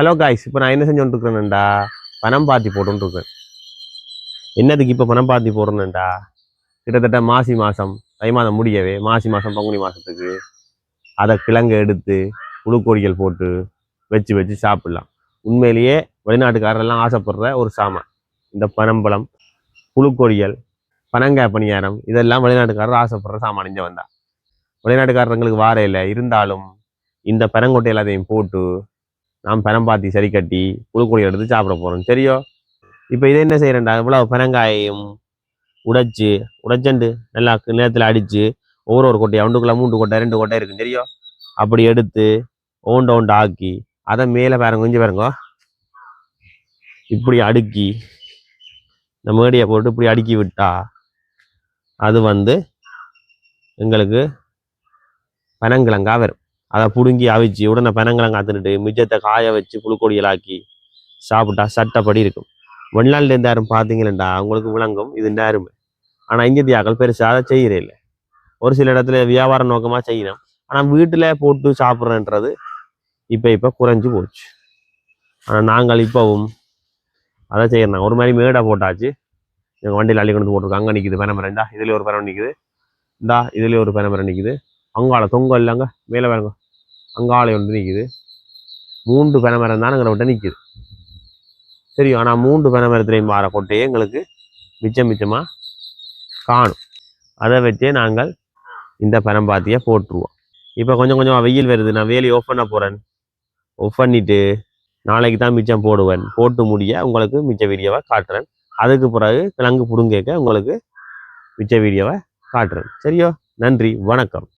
Hello guys இப்போ நான் என்ன செஞ்சு இருக்கிறேன்டா பணம் பாத்தி போட்டுருக்கேன் இருக்கேன் என்னதுக்கு இப்போ பணம் பாத்தி போடுறேன்டா? கிட்டத்தட்ட மாசி மாதம் தை மாதம் முடியவே மாசி மாதம் பங்குனி மாதத்துக்கு அதை கிழங்கு எடுத்து புழுக்கொடிகள் போட்டு வச்சு வச்சு சாப்பிட்லாம். உண்மையிலேயே வெளிநாட்டுக்காரெல்லாம் ஆசைப்படுற ஒரு சாமான். இந்த பனம்பழம் புழுக்கொடிகள் பனங்காய் பணியாரம் இதெல்லாம் வெளிநாட்டுக்காரர் ஆசைப்படுற சாமான் இங்கே வந்தா. வெளிநாட்டுக்காரங்களுக்கு வார இல்லை இருந்தாலும் இந்த பனங்கொட்டை எல்லாத்தையும் போட்டு நாம் பனம் பாத்தி சரி கட்டி புழுக்கொடி எடுத்து சாப்பிட போகிறோம் சரியோ? இப்போ இதை என்ன செய்கிறேன்டா இவ்வளோ பனங்காயும் உடைச்சு உடைச்சண்டு நல்லா நேரத்தில் அடித்து ஒவ்வொரு ஒரு கொட்டையை ஒன்றுக்குள்ள மூன்று கொட்டை ரெண்டு கொட்டை இருக்கும். தெரியும் அப்படி எடுத்து ஓண்ட ஓண்ட ஆக்கி அதை மேலே பாருங்க கொஞ்சம் பாருங்க. இப்படி அடுக்கி இந்த மேடியை போட்டு இப்படி அடுக்கி விட்டா அது வந்து எங்களுக்கு பனங்கிழங்கா வரும். அதை பிடுங்கி அவிச்சு உடனே பனங்கிழங்கா தின்னுட்டு மிச்சத்தை காய வச்சு புழுக்கொடியலாக்கி சாப்பிட்டா சட்டப்படி இருக்கும். வெளிநாட்டில் இருந்து யாரும் பார்த்தீங்களா அவங்களுக்கு விளங்கும். இது நேருமே. ஆனால் இந்தியாக்கள் பெருசாக அதை செய்கிறே இல்லை. ஒரு சில இடத்துல வியாபார நோக்கமாக செய்யணும் ஆனால் வீட்டில் போட்டு சாப்பிட்றேன்றது இப்போ இப்போ குறைஞ்சி போச்சு. ஆனால் நாங்கள் இப்போவும் அதை செய்யணும் ஒரு மாதிரி மேடை போட்டாச்சு. எங்கள் வண்டியில் அள்ளி கொண்டு போட்டிருக்கோம் அங்கே நிற்கிது பனைமரம். இதுலேயே ஒரு பனை நிற்கிது இந்தா இதுலேயே ஒரு பனைமரம் நிற்கிது அங்கால தொங்க இல்லைங்க. மேலே பாருங்க. அங்காளை ஒன்று நிற்குது மூன்று பனைமரம் தான் எங்களை விட்ட நிற்குது தெரியும் ஆனால் மூன்று பனைமரத்துலேயும் மாற கொட்டையே எங்களுக்கு மிச்சம் மிச்சமாக காணும். அதை வச்சே நாங்கள் இந்த பனம்பாத்தியை போட்டுருவோம் இப்போ கொஞ்சம் கொஞ்சமாக வெயில் வருது நான் வேலையை ஆஃப் பண்ண போகிறேன் ஆஃப் பண்ணிவிட்டு நாளைக்கு தான் மிச்சம் போடுவேன். போட்டு முடிய உங்களுக்கு மிச்ச வீடியோவை காட்டுறேன். அதுக்கு பிறகு கிழங்கு புடுங்கேக்க உங்களுக்கு மிச்ச வீடியோவை காட்டுறேன். சரியோ நன்றி வணக்கம்.